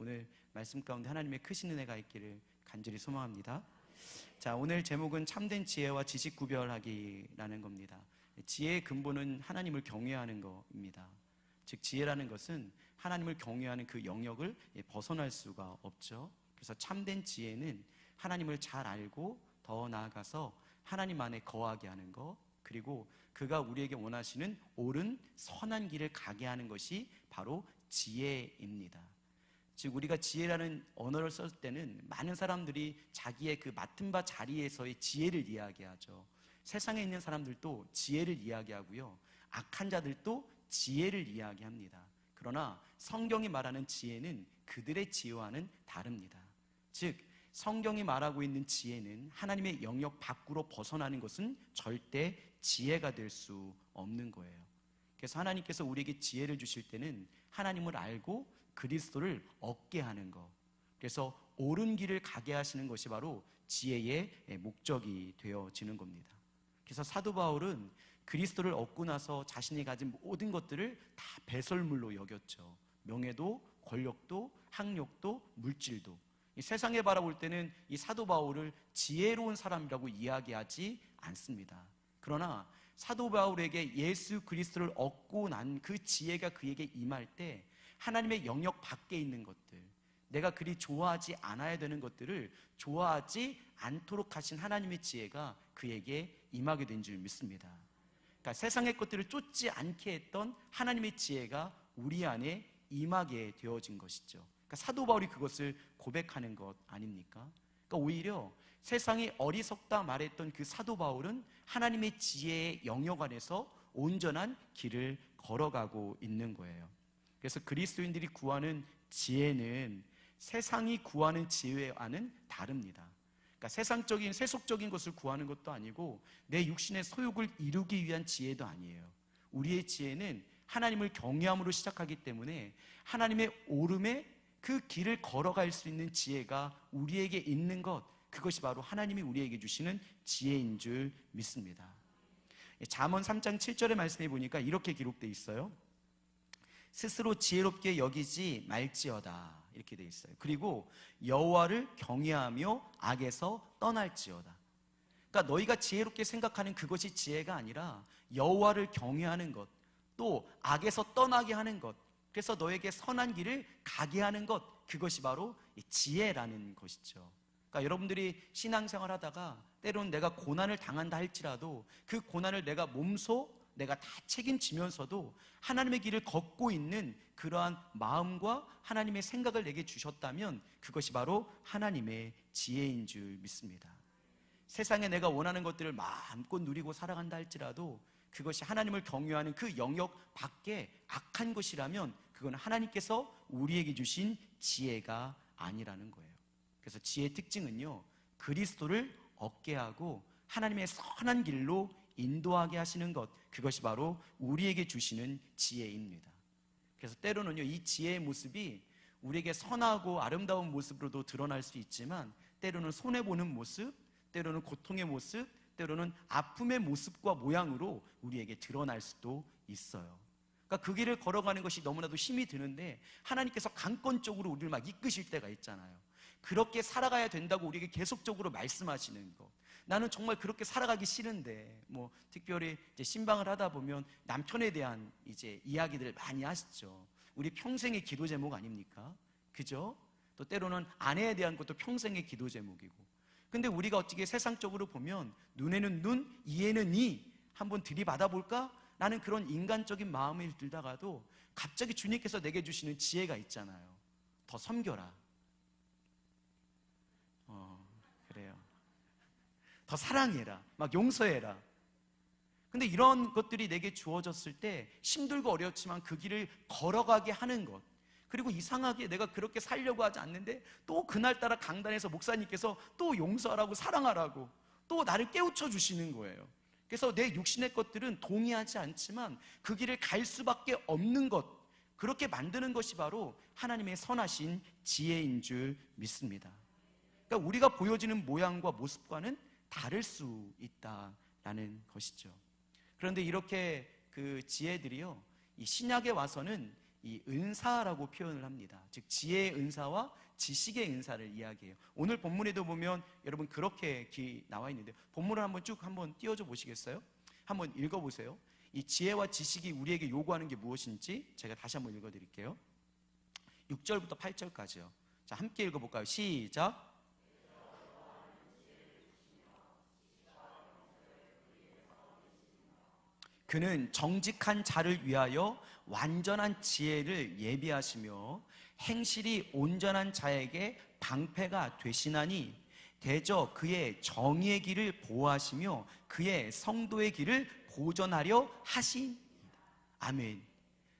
오늘 말씀 가운데 하나님의 크신 은혜가 있기를 간절히 소망합니다. 자, 오늘 제목은 참된 지혜와 지식 구별하기라는 겁니다. 지혜의 근본은 하나님을 경외하는 것입니다. 즉 지혜라는 것은 하나님을 경외하는 그 영역을 벗어날 수가 없죠. 그래서 참된 지혜는 하나님을 잘 알고 더 나아가서 하나님 안에 거하게 하는 것, 그리고 그가 우리에게 원하시는 옳은 선한 길을 가게 하는 것이 바로 지혜입니다. 즉 우리가 지혜라는 언어를 쓸 때는 많은 사람들이 자기의 그 맡은 바 자리에서의 지혜를 이야기하죠. 세상에 있는 사람들도 지혜를 이야기하고요. 악한 자들도 지혜를 이야기합니다. 그러나 성경이 말하는 지혜는 그들의 지혜와는 다릅니다. 즉 성경이 말하고 있는 지혜는 하나님의 영역 밖으로 벗어나는 것은 절대 지혜가 될 수 없는 거예요. 그래서 하나님께서 우리에게 지혜를 주실 때는 하나님을 알고 그리스도를 얻게 하는 것. 그래서 옳은 길을 가게 하시는 것이 바로 지혜의 목적이 되어지는 겁니다. 그래서 사도 바울은 그리스도를 얻고 나서 자신이 가진 모든 것들을 다 배설물로 여겼죠. 명예도, 권력도, 학력도, 물질도. 세상에 바라볼 때는 이 사도 바울을 지혜로운 사람이라고 이야기하지 않습니다. 그러나 사도 바울에게 예수 그리스도를 얻고 난 그 지혜가 그에게 임할 때 하나님의 영역 밖에 있는 것들, 내가 그리 좋아하지 않아야 되는 것들을 좋아하지 않도록 하신 하나님의 지혜가 그에게 임하게 된 줄 믿습니다. 그러니까 세상의 것들을 쫓지 않게 했던 하나님의 지혜가 우리 안에 임하게 되어진 것이죠. 그러니까 사도 바울이 그것을 고백하는 것 아닙니까? 그러니까 오히려 세상이 어리석다 말했던 그 사도 바울은 하나님의 지혜의 영역 안에서 온전한 길을 걸어가고 있는 거예요. 그래서 그리스도인들이 구하는 지혜는 세상이 구하는 지혜와는 다릅니다. 그러니까 세상적인 세속적인 것을 구하는 것도 아니고 내 육신의 소욕을 이루기 위한 지혜도 아니에요. 우리의 지혜는 하나님을 경외함으로 시작하기 때문에 하나님의 오름에 그 길을 걸어갈 수 있는 지혜가 우리에게 있는 것 그것이 바로 하나님이 우리에게 주시는 지혜인 줄 믿습니다. 잠언 3장 7절의 말씀에 보니까 이렇게 기록되어 있어요. 스스로 지혜롭게 여기지 말지어다. 이렇게 돼 있어요. 그리고 여호와를 경외하며 악에서 떠날지어다. 그러니까 너희가 지혜롭게 생각하는 그것이 지혜가 아니라 여호와를 경외하는 것, 또 악에서 떠나게 하는 것, 그래서 너에게 선한 길을 가게 하는 것, 그것이 바로 지혜라는 것이죠. 그러니까 여러분들이 신앙생활 하다가 때로는 내가 고난을 당한다 할지라도 그 고난을 내가 몸소 내가 다 책임지면서도 하나님의 길을 걷고 있는 그러한 마음과 하나님의 생각을 내게 주셨다면 그것이 바로 하나님의 지혜인 줄 믿습니다. 세상에 내가 원하는 것들을 마음껏 누리고 살아간다 할지라도 그것이 하나님을 경외하는 그 영역 밖에 악한 것이라면 그건 하나님께서 우리에게 주신 지혜가 아니라는 거예요. 그래서 지혜의 특징은요, 그리스도를 얻게 하고 하나님의 선한 길로 인도하게 하시는 것, 그것이 바로 우리에게 주시는 지혜입니다. 그래서 때로는요, 이 지혜의 모습이 우리에게 선하고 아름다운 모습으로도 드러날 수 있지만, 때로는 손해보는 모습, 때로는 고통의 모습, 때로는 아픔의 모습과 모양으로 우리에게 드러날 수도 있어요. 그러니까 그 길을 걸어가는 것이 너무나도 힘이 드는데, 하나님께서 강권적으로 우리를 막 이끄실 때가 있잖아요. 그렇게 살아가야 된다고 우리에게 계속적으로 말씀하시는 것. 나는 정말 그렇게 살아가기 싫은데 뭐 특별히 이제 신방을 하다 보면 남편에 대한 이제 이야기들을 많이 하시죠. 우리 평생의 기도 제목 아닙니까? 그죠? 또 때로는 아내에 대한 것도 평생의 기도 제목이고. 근데 우리가 어떻게 세상적으로 보면 눈에는 눈, 이에는 이 한번 들이받아 볼까? 라는 그런 인간적인 마음이 들다가도 갑자기 주님께서 내게 주시는 지혜가 있잖아요. 더 섬겨라. 더 사랑해라. 막 용서해라. 근데 이런 것들이 내게 주어졌을 때 힘들고 어렵지만 그 길을 걸어가게 하는 것. 그리고 이상하게 내가 그렇게 살려고 하지 않는데 또 그날따라 강단에서 목사님께서 또 용서하라고 사랑하라고 또 나를 깨우쳐 주시는 거예요. 그래서 내 육신의 것들은 동의하지 않지만 그 길을 갈 수밖에 없는 것. 그렇게 만드는 것이 바로 하나님의 선하신 지혜인 줄 믿습니다. 그러니까 우리가 보여지는 모양과 모습과는 다를 수 있다라는 것이죠. 그런데 이렇게 그 지혜들이요, 이 신약에 와서는 이 은사라고 표현을 합니다. 즉 지혜의 은사와 지식의 은사를 이야기해요. 오늘 본문에도 보면 여러분 그렇게 기 나와 있는데 본문을 한번 쭉 한번 띄워줘 보시겠어요? 한번 읽어 보세요. 이 지혜와 지식이 우리에게 요구하는 게 무엇인지 제가 다시 한번 읽어 드릴게요. 6절부터 8절까지요. 자, 함께 읽어 볼까요? 시작. 그는 정직한 자를 위하여 완전한 지혜를 예비하시며 행실이 온전한 자에게 방패가 되시나니 대저 그의 정의의 길을 보호하시며 그의 성도의 길을 보존하려 하십니다. 아멘.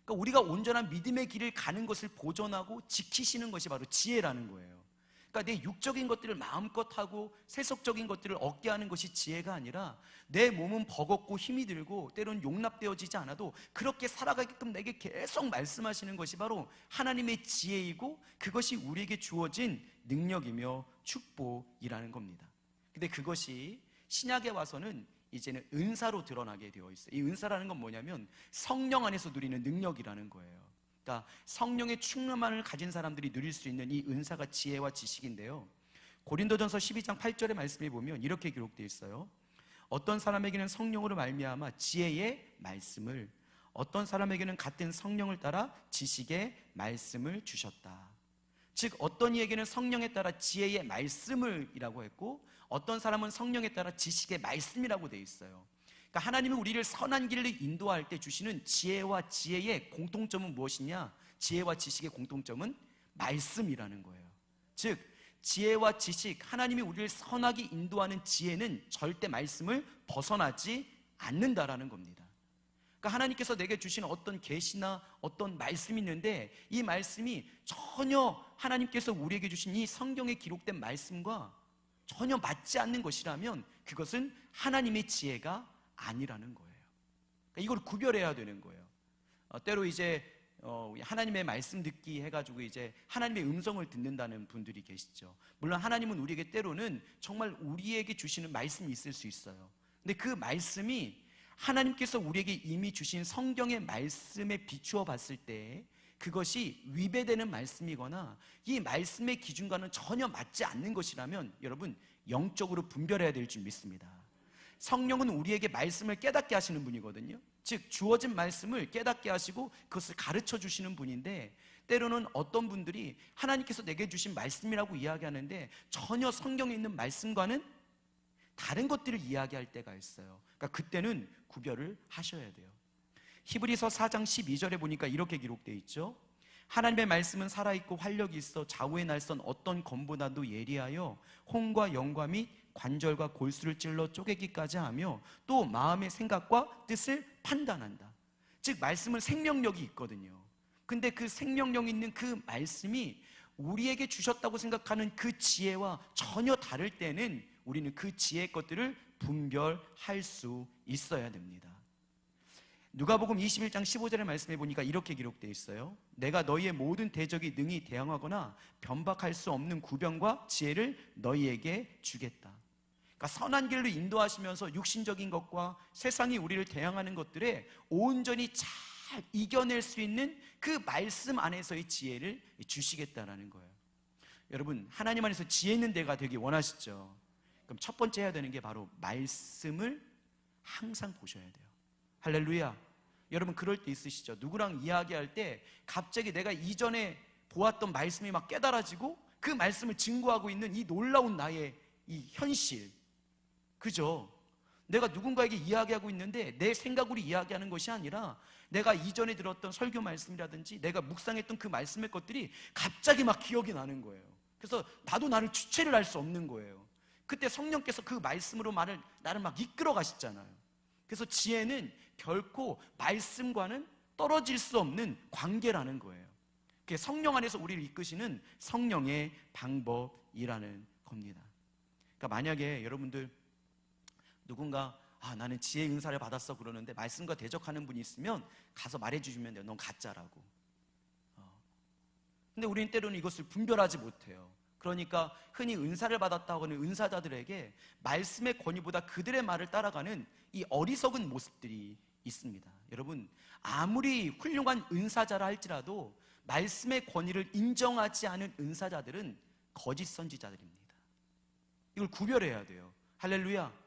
그러니까 우리가 온전한 믿음의 길을 가는 것을 보존하고 지키시는 것이 바로 지혜라는 거예요. 그러니까 내 육적인 것들을 마음껏 하고 세속적인 것들을 얻게 하는 것이 지혜가 아니라 내 몸은 버겁고 힘이 들고 때론 용납되어지지 않아도 그렇게 살아가게끔 내게 계속 말씀하시는 것이 바로 하나님의 지혜이고 그것이 우리에게 주어진 능력이며 축복이라는 겁니다. 근데 그것이 신약에 와서는 이제는 은사로 드러나게 되어 있어요. 이 은사라는 건 뭐냐면 성령 안에서 누리는 능력이라는 거예요. 그러니까 성령의 충만을 가진 사람들이 누릴 수 있는 이 은사가 지혜와 지식인데요. 고린도전서 12장 8절의 말씀에 보면 이렇게 기록되어 있어요. 어떤 사람에게는 성령으로 말미암아 지혜의 말씀을 어떤 사람에게는 같은 성령을 따라 지식의 말씀을 주셨다. 즉 어떤 이에게는 성령에 따라 지혜의 말씀을이라고 했고 어떤 사람은 성령에 따라 지식의 말씀이라고 되어 있어요. 그러니까 하나님은 우리를 선한 길로 인도할 때 주시는 지혜와 지혜의 공통점은 무엇이냐? 지혜와 지식의 공통점은 말씀이라는 거예요. 즉 지혜와 지식, 하나님이 우리를 선하게 인도하는 지혜는 절대 말씀을 벗어나지 않는다라는 겁니다. 그러니까 하나님께서 내게 주시는 어떤 계시나 어떤 말씀이 있는데 이 말씀이 전혀 하나님께서 우리에게 주신 이 성경에 기록된 말씀과 전혀 맞지 않는 것이라면 그것은 하나님의 지혜가 아니라는 거예요. 그러니까 이걸 구별해야 되는 거예요. 어, 때로 이제 어, 하나님의 말씀 듣기 해가지고 이제 하나님의 음성을 듣는다는 분들이 계시죠. 물론 하나님은 우리에게 때로는 정말 우리에게 주시는 말씀이 있을 수 있어요. 근데 그 말씀이 하나님께서 우리에게 이미 주신 성경의 말씀에 비추어 봤을 때 그것이 위배되는 말씀이거나 이 말씀의 기준과는 전혀 맞지 않는 것이라면 여러분 영적으로 분별해야 될 줄 믿습니다. 성령은 우리에게 말씀을 깨닫게 하시는 분이거든요. 즉 주어진 말씀을 깨닫게 하시고 그것을 가르쳐 주시는 분인데 때로는 어떤 분들이 하나님께서 내게 주신 말씀이라고 이야기하는데 전혀 성경에 있는 말씀과는 다른 것들을 이야기할 때가 있어요. 그러니까 그때는 구별을 하셔야 돼요. 히브리서 4장 12절에 보니까 이렇게 기록되어 있죠. 하나님의 말씀은 살아있고 활력이 있어 좌우의 날선 어떤 검보다도 예리하여 홍과 영과 및 관절과 골수를 찔러 쪼개기까지 하며 또 마음의 생각과 뜻을 판단한다. 즉 말씀은 생명력이 있거든요. 근데 그 생명력 있는 그 말씀이 우리에게 주셨다고 생각하는 그 지혜와 전혀 다를 때는 우리는 그 지혜 것들을 분별할 수 있어야 됩니다. 누가복음 21장 15절의 말씀에 보니까 이렇게 기록되어 있어요. 내가 너희의 모든 대적이 능히 대항하거나 변박할 수 없는 구병과 지혜를 너희에게 주겠다. 그러니까 선한 길로 인도하시면서 육신적인 것과 세상이 우리를 대항하는 것들에 온전히 잘 이겨낼 수 있는 그 말씀 안에서의 지혜를 주시겠다라는 거예요. 여러분, 하나님 안에서 지혜 있는 데가 되기 원하시죠? 그럼 첫 번째 해야 되는 게 바로 말씀을 항상 보셔야 돼요. 할렐루야. 여러분 그럴 때 있으시죠? 누구랑 이야기할 때 갑자기 내가 이전에 보았던 말씀이 막 깨달아지고 그 말씀을 증거하고 있는 이 놀라운 나의 이 현실. 그죠? 내가 누군가에게 이야기하고 있는데 내 생각으로 이야기하는 것이 아니라 내가 이전에 들었던 설교 말씀이라든지 내가 묵상했던 그 말씀의 것들이 갑자기 막 기억이 나는 거예요. 그래서 나도 나를 주체를 할 수 없는 거예요. 그때 성령께서 그 말씀으로 말을 나를 막 이끌어 가시잖아요. 그래서 지혜는 결코 말씀과는 떨어질 수 없는 관계라는 거예요. 그게 성령 안에서 우리를 이끄시는 성령의 방법이라는 겁니다. 그러니까 만약에 여러분들 누군가 아 나는 지혜 은사를 받았어 그러는데 말씀과 대적하는 분이 있으면 가서 말해주시면 돼요. 넌 가짜라고. 어. 근데 우리는 때로는 이것을 분별하지 못해요. 그러니까 흔히 은사를 받았다고 하는 은사자들에게 말씀의 권위보다 그들의 말을 따라가는 이 어리석은 모습들이 있습니다. 여러분, 아무리 훌륭한 은사자라 할지라도 말씀의 권위를 인정하지 않은 은사자들은 거짓 선지자들입니다. 이걸 구별해야 돼요. 할렐루야.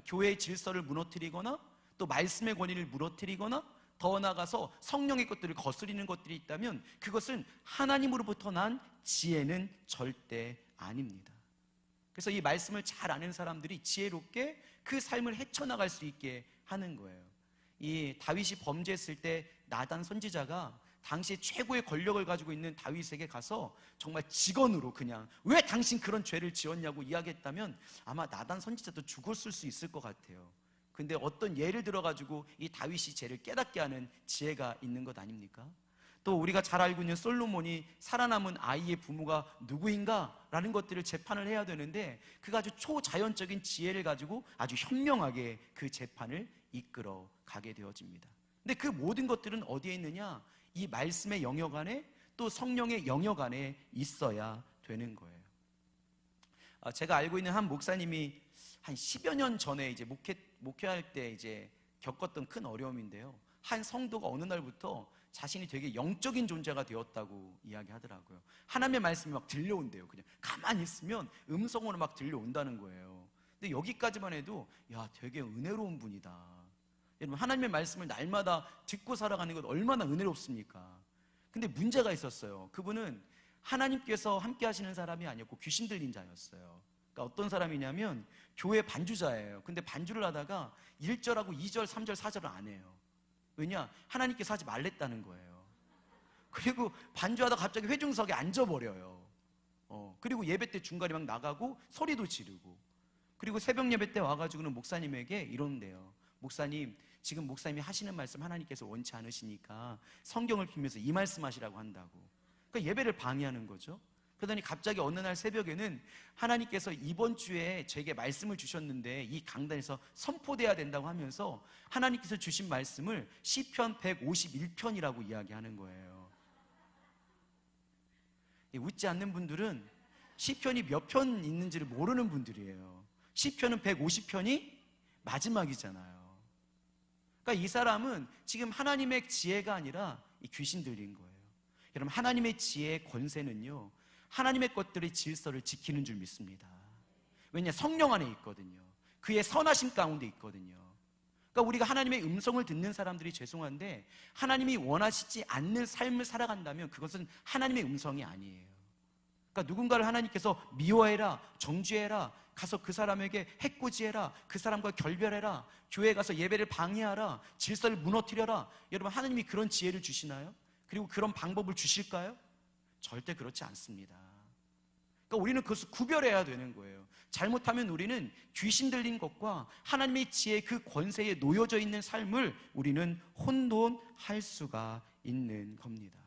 교회의 질서를 무너뜨리거나 또 말씀의 권위를 무너뜨리거나 더 나아가서 성령의 것들을 거스리는 것들이 있다면 그것은 하나님으로부터 난 지혜는 절대 아닙니다. 그래서 이 말씀을 잘 아는 사람들이 지혜롭게 그 삶을 헤쳐나갈 수 있게 하는 거예요. 이 다윗이 범죄했을 때 나단 선지자가 당시 최고의 권력을 가지고 있는 다윗에게 가서 정말 직언으로 그냥 왜 당신 그런 죄를 지었냐고 이야기했다면 아마 나단 선지자도 죽었을 수 있을 것 같아요. 근데 어떤 예를 들어 가지고 이 다윗이 죄를 깨닫게 하는 지혜가 있는 것 아닙니까? 또 우리가 잘 알고 있는 솔로몬이 살아남은 아이의 부모가 누구인가? 라는 것들을 재판을 해야 되는데 그가 아주 초자연적인 지혜를 가지고 아주 현명하게 그 재판을 이끌어 가게 되어집니다. 근데 그 모든 것들은 어디에 있느냐? 이 말씀의 영역 안에 또 성령의 영역 안에 있어야 되는 거예요. 아, 제가 알고 있는 한 목사님이 한 10여 년 전에 이제 목회, 목회할 때 이제 겪었던 큰 어려움인데요. 한 성도가 어느 날부터 자신이 되게 영적인 존재가 되었다고 이야기하더라고요. 하나님의 말씀이 막 들려온대요. 그냥 가만히 있으면 음성으로 막 들려온다는 거예요. 근데 여기까지만 해도 야, 되게 은혜로운 분이다. 여러분 하나님의 말씀을 날마다 듣고 살아가는 것 얼마나 은혜롭습니까? 근데 문제가 있었어요. 그분은 하나님께서 함께 하시는 사람이 아니었고 귀신 들린 자였어요. 그러니까 어떤 사람이냐면 교회 반주자예요. 근데 반주를 하다가 1절하고 2절, 3절, 4절을 안 해요. 왜냐? 하나님께서 하지 말랬다는 거예요. 그리고 반주하다 갑자기 회중석에 앉아버려요. 어, 그리고 예배 때 중간에 막 나가고 소리도 지르고 그리고 새벽 예배 때 와가지고는 목사님에게 이런대요. 목사님, 지금 목사님이 하시는 말씀 하나님께서 원치 않으시니까 성경을 피면서 이 말씀 하시라고 한다고. 그러니까 예배를 방해하는 거죠. 그러더니 갑자기 어느 날 새벽에는 하나님께서 이번 주에 제게 말씀을 주셨는데 이 강단에서 선포돼야 된다고 하면서 하나님께서 주신 말씀을 시편 151편이라고 이야기하는 거예요. 웃지 않는 분들은 시편이 몇 편 있는지를 모르는 분들이에요. 시편은 150편이 마지막이잖아요. 그러니까 이 사람은 지금 하나님의 지혜가 아니라 귀신 들린 거예요. 여러분, 하나님의 지혜의 권세는요, 하나님의 것들의 질서를 지키는 줄 믿습니다. 왜냐, 성령 안에 있거든요. 그의 선하심 가운데 있거든요. 그러니까 우리가 하나님의 음성을 듣는 사람들이 죄송한데, 하나님이 원하시지 않는 삶을 살아간다면 그것은 하나님의 음성이 아니에요. 그러니까 누군가를 하나님께서 미워해라, 정죄해라, 가서 그 사람에게 해코지해라, 그 사람과 결별해라, 교회 가서 예배를 방해하라, 질서를 무너뜨려라. 여러분 하나님이 그런 지혜를 주시나요? 그리고 그런 방법을 주실까요? 절대 그렇지 않습니다. 그러니까 우리는 그것을 구별해야 되는 거예요. 잘못하면 우리는 귀신 들린 것과 하나님의 지혜 그 권세에 놓여져 있는 삶을 우리는 혼돈할 수가 있는 겁니다.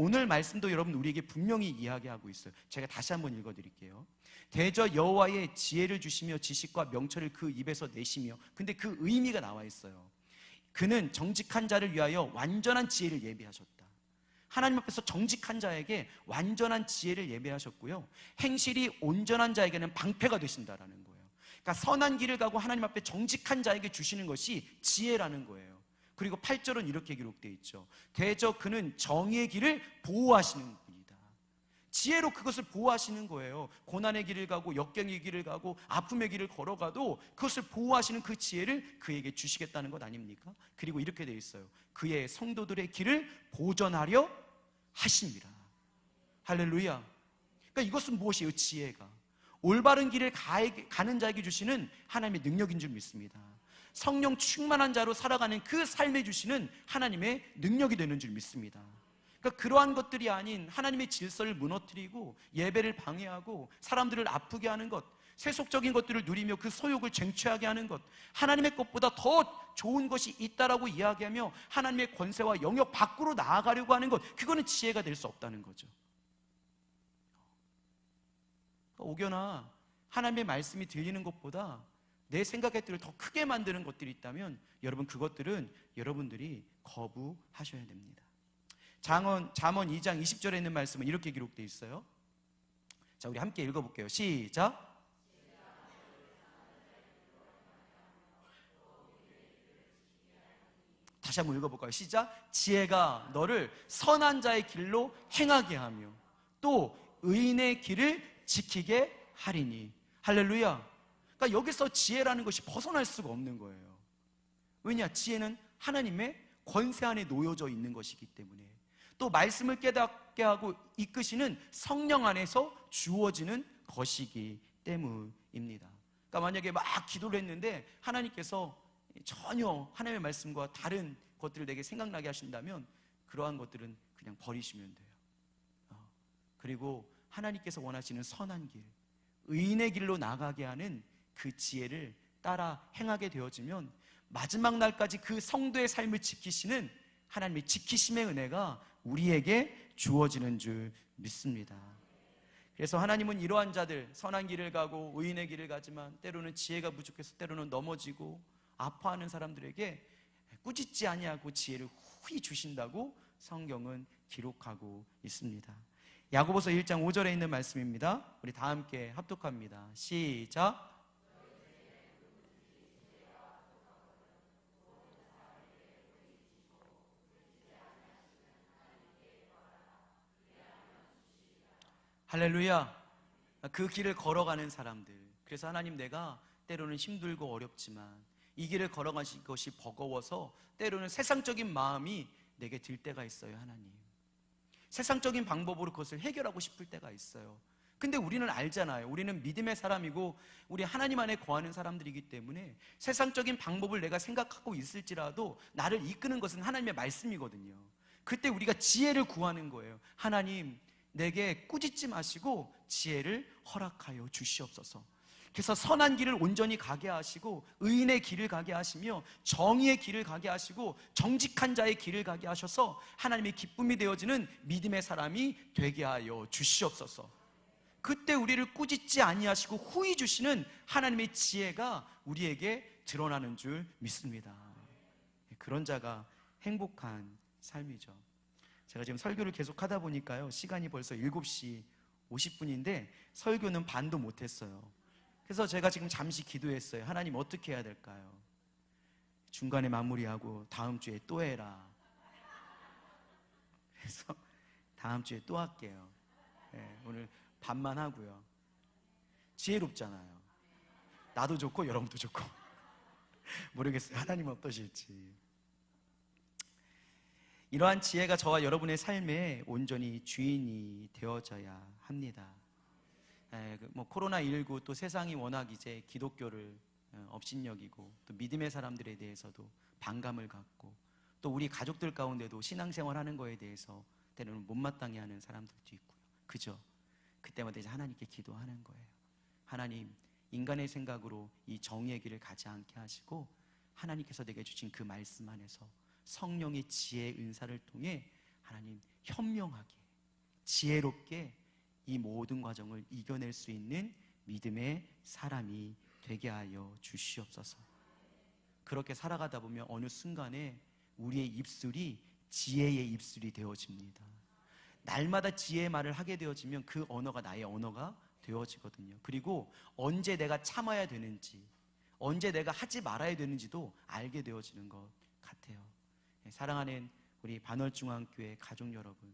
오늘 말씀도 여러분 우리에게 분명히 이야기하고 있어요. 제가 다시 한번 읽어 드릴게요. 대저 여호와의 지혜를 주시며 지식과 명철을 그 입에서 내시며 근데 그 의미가 나와 있어요. 그는 정직한 자를 위하여 완전한 지혜를 예비하셨다. 하나님 앞에서 정직한 자에게 완전한 지혜를 예배하셨고요. 행실이 온전한 자에게는 방패가 되신다라는 거예요. 그러니까 선한 길을 가고 하나님 앞에 정직한 자에게 주시는 것이 지혜라는 거예요. 그리고 8절은 이렇게 기록되어 있죠. 대저 그는 정의의 길을 보호하시는 분이다. 지혜로 그것을 보호하시는 거예요. 고난의 길을 가고 역경의 길을 가고 아픔의 길을 걸어가도 그것을 보호하시는 그 지혜를 그에게 주시겠다는 것 아닙니까? 그리고 이렇게 되어 있어요. 그의 성도들의 길을 보전하려 하십니다. 할렐루야. 그러니까 이것은 무엇이에요? 지혜가. 올바른 길을 가는 자에게 주시는 하나님의 능력인 줄 믿습니다. 성령 충만한 자로 살아가는 그 삶에 주시는 하나님의 능력이 되는 줄 믿습니다. 그러니까 그러한 것들이 아닌 하나님의 질서를 무너뜨리고 예배를 방해하고 사람들을 아프게 하는 것, 세속적인 것들을 누리며 그 소욕을 쟁취하게 하는 것, 하나님의 것보다 더 좋은 것이 있다라고 이야기하며 하나님의 권세와 영역 밖으로 나아가려고 하는 것, 그거는 지혜가 될 수 없다는 거죠. 그러니까 오겨나 하나님의 말씀이 들리는 것보다 내 생각의 더 크게 만드는 것들이 있다면 여러분 그것들은 여러분들이 거부하셔야 됩니다. 장원, 잠언 2장 20절에 있는 말씀은 이렇게 기록되어 있어요. 자, 우리 함께 읽어 볼게요. 시작. 다시 한번 읽어 볼까요? 시작. 지혜가 너를 선한 자의 길로 행하게 하며 또 의인의 길을 지키게 하리니. 할렐루야. 그러니까 여기서 지혜라는 것이 벗어날 수가 없는 거예요. 왜냐? 지혜는 하나님의 권세 안에 놓여져 있는 것이기 때문에 또 말씀을 깨닫게 하고 이끄시는 성령 안에서 주어지는 것이기 때문입니다. 그러니까 만약에 막 기도를 했는데 하나님께서 전혀 하나님의 말씀과 다른 것들을 내게 생각나게 하신다면 그러한 것들은 그냥 버리시면 돼요. 어, 그리고 하나님께서 원하시는 선한 길, 의인의 길로 나가게 하는 그 지혜를 따라 행하게 되어지면 마지막 날까지 그 성도의 삶을 지키시는 하나님의 지키심의 은혜가 우리에게 주어지는 줄 믿습니다. 그래서 하나님은 이러한 자들 선한 길을 가고 의인의 길을 가지만 때로는 지혜가 부족해서 때로는 넘어지고 아파하는 사람들에게 꾸짖지 아니하고 지혜를 후히 주신다고 성경은 기록하고 있습니다. 야고보서 1장 5절에 있는 말씀입니다. 우리 다 함께 합독합니다. 시작. 할렐루야. 그 길을 걸어가는 사람들. 그래서 하나님 내가 때로는 힘들고 어렵지만 이 길을 걸어가신 것이 버거워서 때로는 세상적인 마음이 내게 들 때가 있어요, 하나님. 세상적인 방법으로 그것을 해결하고 싶을 때가 있어요. 근데 우리는 알잖아요. 우리는 믿음의 사람이고 우리 하나님 안에 거하는 사람들이기 때문에 세상적인 방법을 내가 생각하고 있을지라도 나를 이끄는 것은 하나님의 말씀이거든요. 그때 우리가 지혜를 구하는 거예요. 하나님, 내게 꾸짖지 마시고 지혜를 허락하여 주시옵소서. 그래서 선한 길을 온전히 가게 하시고 의인의 길을 가게 하시며 정의의 길을 가게 하시고 정직한 자의 길을 가게 하셔서 하나님의 기쁨이 되어지는 믿음의 사람이 되게 하여 주시옵소서. 그때 우리를 꾸짖지 아니하시고 후히 주시는 하나님의 지혜가 우리에게 드러나는 줄 믿습니다. 그런 자가 행복한 삶이죠. 제가 지금 설교를 계속 하다 보니까요. 시간이 벌써 7시 50분인데 설교는 반도 못 했어요. 그래서 제가 지금 잠시 기도했어요. 하나님 어떻게 해야 될까요? 중간에 마무리하고 다음 주에 또 해라. 그래서 다음 주에 또 할게요. 네, 오늘 반만 하고요. 지혜롭잖아요. 나도 좋고 여러분도 좋고. 모르겠어요. 하나님 어떠실지. 이러한 지혜가 저와 여러분의 삶에 온전히 주인이 되어져야 합니다. 에, 그뭐 코로나 19 또 세상이 워낙 이제 기독교를 어, 업신여기고 또 믿음의 사람들에 대해서도 반감을 갖고 또 우리 가족들 가운데도 신앙생활하는 거에 대해서 때로는 못마땅해 하는 사람들도 있고요. 그죠? 그때마다 이제 하나님께 기도하는 거예요. 하나님, 인간의 생각으로 이 정의의 길을 가지 않게 하시고 하나님께서 내게 주신 그 말씀 안에서 성령의 지혜의 은사를 통해 하나님 현명하게 지혜롭게 이 모든 과정을 이겨낼 수 있는 믿음의 사람이 되게 하여 주시옵소서. 그렇게 살아가다 보면 어느 순간에 우리의 입술이 지혜의 입술이 되어집니다. 날마다 지혜의 말을 하게 되어지면 그 언어가 나의 언어가 되어지거든요. 그리고 언제 내가 참아야 되는지, 언제 내가 하지 말아야 되는지도 알게 되어지는 것 같아요. 예, 사랑하는 우리 반월중앙교회 가족 여러분,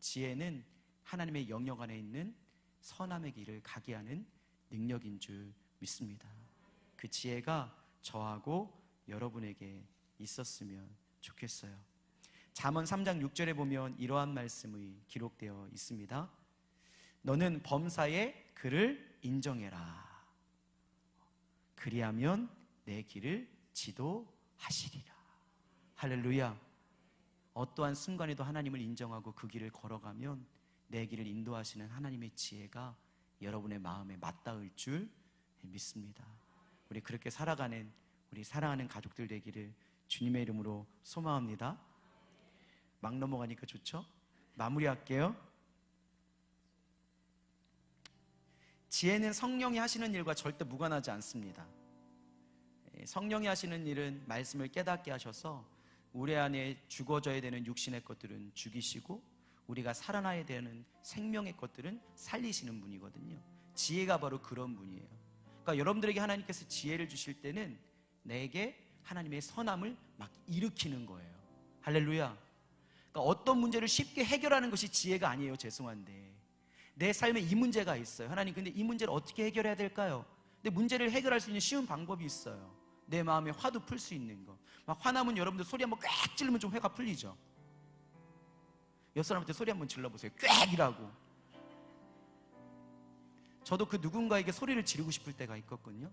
지혜는 하나님의 영역 안에 있는 선함의 길을 가게 하는 능력인 줄 믿습니다. 그 지혜가 저하고 여러분에게 있었으면 좋겠어요. 잠언 3장 6절에 보면 이러한 말씀이 기록되어 있습니다. 너는 범사의 그를 인정해라. 그리하면 내 길을 지도하시리라. 할렐루야. 어떠한 순간에도 하나님을 인정하고 그 길을 걸어가면 내 길을 인도하시는 하나님의 지혜가 여러분의 마음에 맞닿을 줄 믿습니다. 우리 그렇게 살아가는 우리 사랑하는 가족들 되기를 주님의 이름으로 소망합니다. 막 넘어가니까 좋죠? 마무리할게요. 지혜는 성령이 하시는 일과 절대 무관하지 않습니다. 예, 성령이 하시는 일은 말씀을 깨닫게 하셔서 우리 안에 죽어져야 되는 육신의 것들은 죽이시고 우리가 살아나야 되는 생명의 것들은 살리시는 분이거든요. 지혜가 바로 그런 분이에요. 그러니까 여러분들에게 하나님께서 지혜를 주실 때는 내게 하나님의 선함을 막 일으키는 거예요. 할렐루야. 그러니까 어떤 문제를 쉽게 해결하는 것이 지혜가 아니에요. 죄송한데. 내 삶에 이 문제가 있어요. 하나님, 근데 이 문제를 어떻게 해결해야 될까요? 근데 문제를 해결할 수 있는 쉬운 방법이 있어요. 내 마음에 화도 풀 수 있는 거. 막 화나면 여러분들 소리 한번 꽥 찌르면 좀 회가 풀리죠. 옆 사람한테 소리 한번 질러보세요. 꽥이라고. 저도 그 누군가에게 소리를 지르고 싶을 때가 있거든요.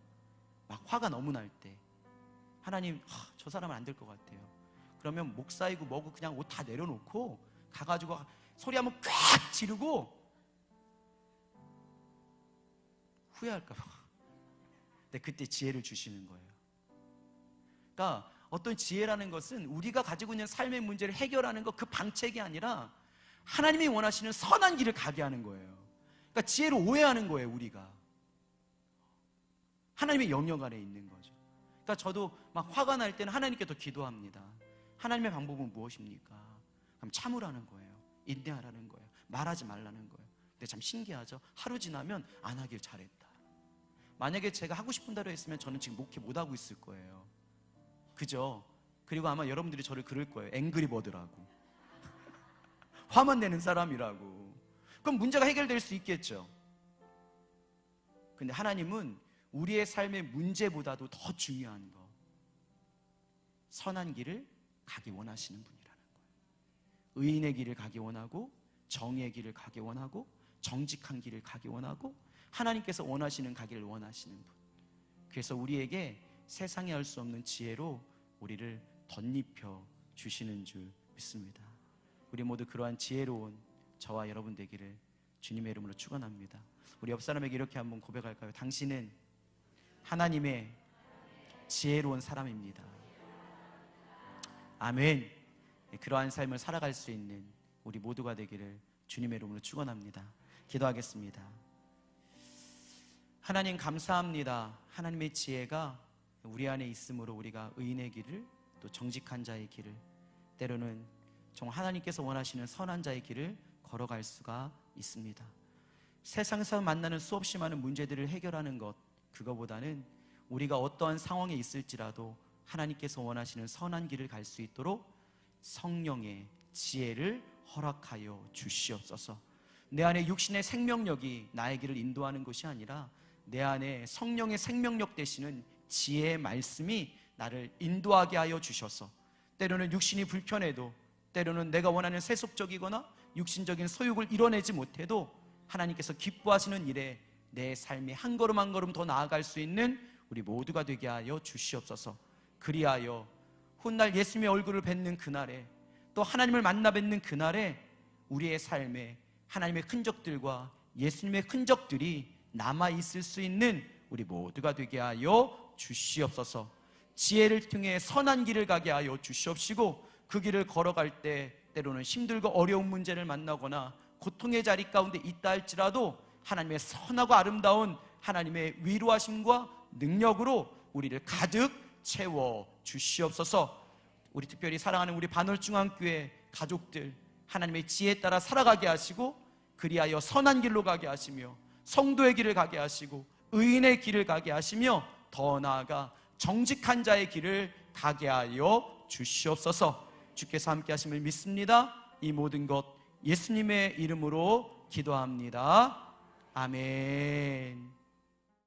막 화가 너무 날 때. 하나님, 하, 저 사람은 안 될 것 같아요. 그러면 목 사이고 뭐고 그냥 옷 다 내려놓고 가가지고 소리 한번 꽥 지르고 후회할까봐. 근데 그때 지혜를 주시는 거예요. 그러니까 어떤 지혜라는 것은 우리가 가지고 있는 삶의 문제를 해결하는 것 그 방책이 아니라 하나님이 원하시는 선한 길을 가게 하는 거예요. 그러니까 지혜를 오해하는 거예요, 우리가. 하나님의 영역 아래 있는 거죠. 그러니까 저도 막 화가 날 때는 하나님께 더 기도합니다. 하나님의 방법은 무엇입니까? 그럼 참으라는 거예요. 인내하라는 거예요. 말하지 말라는 거예요. 근데 참 신기하죠? 하루 지나면 안 하길 잘했다. 만약에 제가 하고 싶은 대로 했으면 저는 지금 목회 못 하고 있을 거예요. 그죠? 그리고 아마 여러분들이 저를 그럴 거예요. 앵그리버드라고. 화만 내는 사람이라고. 그럼 문제가 해결될 수 있겠죠. 근데 하나님은 우리의 삶의 문제보다도 더 중요한 거. 선한 길을 가기 원하시는 분이라는 거예요. 의인의 길을 가기 원하고, 정의의 길을 가기 원하고, 정직한 길을 가기 원하고, 하나님께서 원하시는 가기를 원하시는 분. 그래서 우리에게 세상에 할 수 없는 지혜로 우리를 덧입혀 주시는 줄 믿습니다. 우리 모두 그러한 지혜로운 저와 여러분 되기를 주님의 이름으로 축원합니다. 우리 옆 사람에게 이렇게 한번 고백할까요? 당신은 하나님의 지혜로운 사람입니다. 아멘. 그러한 삶을 살아갈 수 있는 우리 모두가 되기를 주님의 이름으로 축원합니다. 기도하겠습니다. 하나님 감사합니다. 하나님의 지혜가 우리 안에 있으므로 우리가 의인의 길을 또 정직한 자의 길을 때로는 정말 하나님께서 원하시는 선한 자의 길을 걸어갈 수가 있습니다. 세상에서 만나는 수없이 많은 문제들을 해결하는 것 그거보다는 우리가 어떠한 상황에 있을지라도 하나님께서 원하시는 선한 길을 갈 수 있도록 성령의 지혜를 허락하여 주시옵소서. 내 안에 육신의 생명력이 나의 길을 인도하는 것이 아니라 내 안에 성령의 생명력 되시는 지혜의 말씀이 나를 인도하게 하여 주셔서 때로는 육신이 불편해도 때로는 내가 원하는 세속적이거나 육신적인 소욕을 이뤄내지 못해도 하나님께서 기뻐하시는 일에 내 삶이 한 걸음 한 걸음 더 나아갈 수 있는 우리 모두가 되게 하여 주시옵소서. 그리하여 훗날 예수님의 얼굴을 뵙는 그날에 또 하나님을 만나 뵙는 그날에 우리의 삶에 하나님의 흔적들과 예수님의 흔적들이 남아 있을 수 있는 우리 모두가 되게 하여 주시옵소서. 지혜를 통해 선한 길을 가게 하여 주시옵시고 그 길을 걸어갈 때 때로는 힘들고 어려운 문제를 만나거나 고통의 자리 가운데 있다 할지라도 하나님의 선하고 아름다운 하나님의 위로하심과 능력으로 우리를 가득 채워 주시옵소서. 우리 특별히 사랑하는 우리 반월중앙교회 가족들 하나님의 지혜에 따라 살아가게 하시고 그리하여 선한 길로 가게 하시며 성도의 길을 가게 하시고 의인의 길을 가게 하시며 더 나아가 정직한 자의 길을 가게 하여 주시옵소서. 주께서 함께 하심을 믿습니다. 이 모든 것 예수님의 이름으로 기도합니다. 아멘.